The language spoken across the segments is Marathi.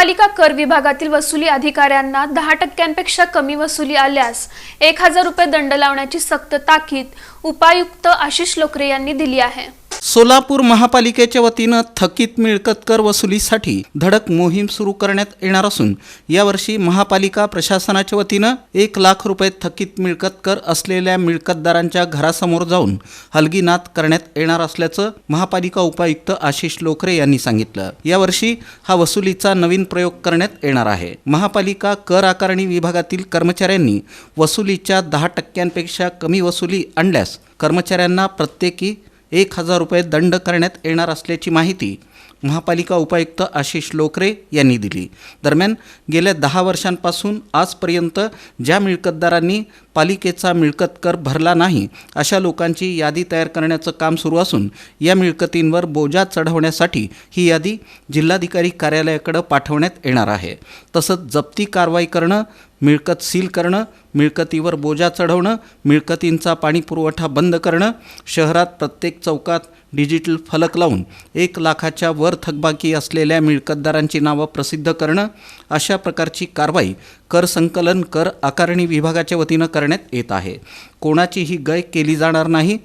महापालिका कर विभागातील वसुली अधिकाऱ्यांना दहा टक्क्यांपेक्षा कमी वसुली आल्यास एक हजार रुपये दंड लावण्याची सक्त ताकीद उपायुक्त आशिष लोकरे यांनी दिली आहे. सोलापूर महापालिकेच्या वतीनं थकीत मिळकत कर वसुलीसाठी धडक मोहीम सुरू करण्यात येणार असून यावर्षी महापालिका प्रशासनाच्या वतीनं एक लाख रुपये थकीत मिळकत कर असलेल्या मिळकतदारांच्या घरासमोर जाऊन हलगीनाथ करण्यात येणार असल्याचं महापालिका उपायुक्त आशिष लोकरे यांनी सांगितलं. यावर्षी हा वसुलीचा नवीन प्रयोग करण्यात येणार आहे. महापालिका कर आकारणी विभागातील कर्मचाऱ्यांनी वसुलीच्या दहा टक्क्यांपेक्षा कमी वसुली आणल्यास कर्मचाऱ्यांना प्रत्येकी एक हजार रुपये दंड करण्यात येणार असल्याची माहिती महापालिका उपायुक्त आशिष लोकरे यांनी दिली. दरम्यान गेल्या दहा वर्षांपासून आजपर्यंत ज्या मिळकतदारांनी पालिकेचा मिळकत कर भरला नाही अशा लोकांची यादी तयार करण्याचं काम सुरू असून या मिळकतींवर बोजा चढवण्यासाठी ही यादी जिल्हाधिकारी कार्यालयाकडे पाठवण्यात येणार आहे. तसंच जप्ती कारवाई करणं मिळकत सील करणं मिळकतीवर बोजा चढवणं मिळकतींचा पाणीपुरवठा बंद करणं शहरात प्रत्येक चौकात डिजिटल फलक लावून एक लाखाच्या लाखाच्या वर थकबाकी असलेल्या मिळकतदारांची नावं प्रसिद्ध करणं अशा प्रकारची कारवाई कर संकलन कर आकारणी विभागाच्या वतीनं करण्यात येत आहे. कोणाचीही गय केली जाणार नाही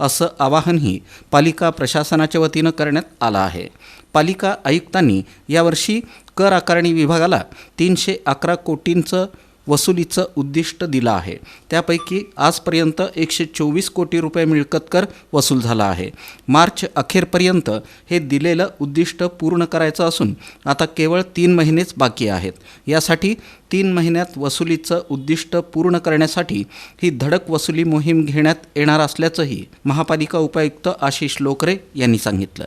असं आवाहनही पालिका प्रशासनाच्या वतीनं करण्यात आलं आहे. पालिका आयुक्तांनी यावर्षी कर आकारणी विभागाला तीनशे अकरा कोटींचं वसुलीचं उद्दिष्ट दिलं आहे. त्यापैकी आजपर्यंत एकशे चोवीस कोटी रुपये मिळकत कर वसूल झाला आहे. मार्च अखेरपर्यंत हे दिलेलं उद्दिष्ट पूर्ण करायचं असून आता केवळ तीन महिनेच बाकी आहेत. यासाठी तीन महिन्यात वसुलीचं उद्दिष्ट पूर्ण करण्यासाठी ही धडक वसुली मोहीम घेण्यात येणार असल्याचंही महापालिका उपायुक्त आशिष लोकरे यांनी सांगितलं.